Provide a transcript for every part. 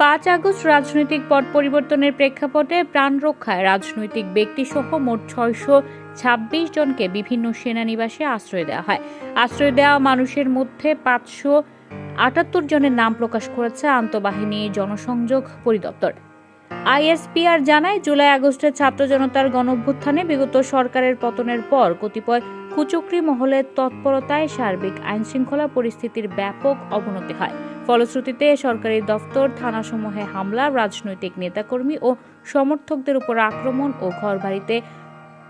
পাঁচ আগস্ট রাজনৈতিক পট পরিবর্তনের প্রেক্ষাপটে প্রাণ রক্ষায় রাজনৈতিক ব্যক্তিসহ মোট ছয়শো ছাব্বিশ জনকে বিভিন্ন সেনানিবাসে আশ্রয় দেওয়া হয়। আশ্রয় দেওয়া মানুষের মধ্যে পাঁচশো আটাত্তর জনের নাম প্রকাশ করেছে আন্তঃবাহিনী জনসংযোগ পরিদপ্তর। আইএসপিআর জানায়, জুলাই আগস্টে ছাত্র জনতার গণঅভ্যুত্থানে বিগত সরকারের পতনের পর কতিপয় কুচক্রি মহলের তৎপরতায় সার্বিক আইনশৃঙ্খলা পরিস্থিতির ব্যাপক অবনতি হয়। ফলশ্রুতিতে সরকারি দফতর, থানাসমূহে হামলা, রাজনৈতিক নেতাকর্মী ও সমর্থকদের উপর আক্রমণ ও ঘরবাড়িতে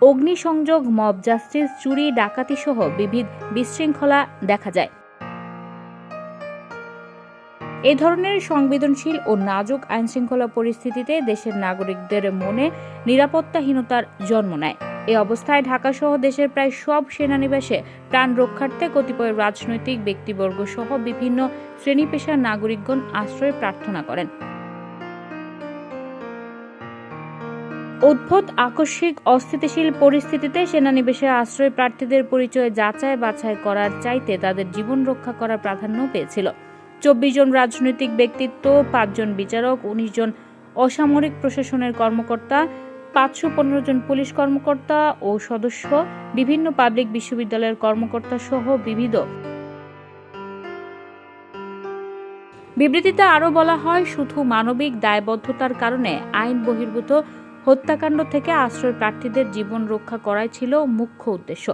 অগ্নিসংযোগ, মব জাস্টিস, চুরি ডাকাতি সহ বিবিধ বিশৃঙ্খলা দেখা যায়। এ ধরনের সংবেদনশীল ও নাজুক আইনশৃঙ্খলা পরিস্থিতিতে দেশের নাগরিকদের মনে নিরাপত্তাহীনতার জন্ম নেয়। এ অবস্থায় ঢাকাসহ দেশের প্রায় সব সেনানিবাসে প্রাণ রক্ষার্থে কতিপয় রাজনৈতিক ব্যক্তিবর্গ সহ বিভিন্ন শ্রেণি পেশার নাগরিকগণ আশ্রয় প্রার্থনা করেন। উদ্ভূত আকস্মিক অস্থিতিশীল পরিস্থিতিতে সেনানিবেশে আশ্রয় প্রার্থীদের পরিচয় যাচাই বাছাই করার চাইতে তাদের জীবন রক্ষা করার প্রাধান্য পেয়েছিল। চব্বিশ জন রাজনৈতিক ব্যক্তিত্ব পাঁচজন বিচারক, উনিশ জন অসামরিক প্রশাসনের কর্মকর্তা পাঁচশো পনেরো জন পুলিশ কর্মকর্তা ও সদস্য, বিভিন্ন পাবলিক বিশ্ববিদ্যালয়ের কর্মকর্তা সহ বিবিধ। বিবৃতিতে আরও বলা হয়, শুধু মানবিক দায়বদ্ধতার কারণে আইন বহির্ভূত হত্যাকাণ্ড থেকে আশ্রয় প্রার্থীদের জীবন রক্ষা করাই ছিল মুখ্য উদ্দেশ্য।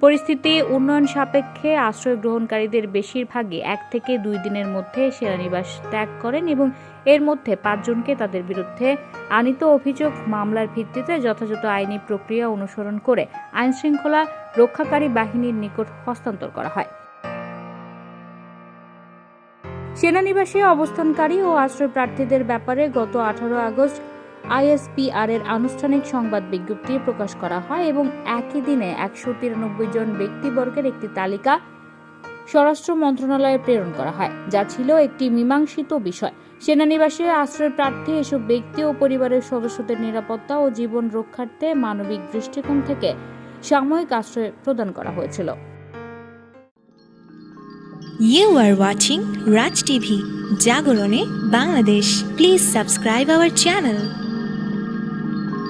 পরিস্থিতি উন্নয়ন সাপেক্ষে আশ্রয় গ্রহণকারীদের বেশিরভাগই এক থেকে দুই দিনের মধ্যে সেনানিবাস ত্যাগ করেন এবং এর মধ্যে পাঁচজনকে তাদের বিরুদ্ধে আনিত অভিযোগ মামলার ভিত্তিতে যথাযথ আইনি প্রক্রিয়া অনুসরণ করে আইনশৃঙ্খলা রক্ষাকারী বাহিনীর নিকট হস্তান্তর করা হয়। সেনানিবাসে অবস্থানকারী ও আশ্রয় প্রার্থীদের ব্যাপারে গত আঠারো আগস্ট আইএসপিআর এর আনুষ্ঠানিক সংবাদ বিজ্ঞপ্তি প্রকাশ করা হয় এবং একই দিনে একশো তিরানব্বই জন ব্যক্তিবর্গের একটি তালিকা স্বরাষ্ট্র মন্ত্রণালয়ে প্রেরণ করা হয় যা ছিল একটি মীমাংসিত বিষয় সেনানিবাসে আশ্রয় প্রার্থী এসব ব্যক্তি ও পরিবারের সদস্যদের নিরাপত্তা ও জীবন রক্ষার্থে মানবিক দৃষ্টিকোণ থেকে সাময়িক আশ্রয় প্রদান করা হয়েছিল You are watching Raj TV, Jagorone, Bangladesh. Please subscribe our channel.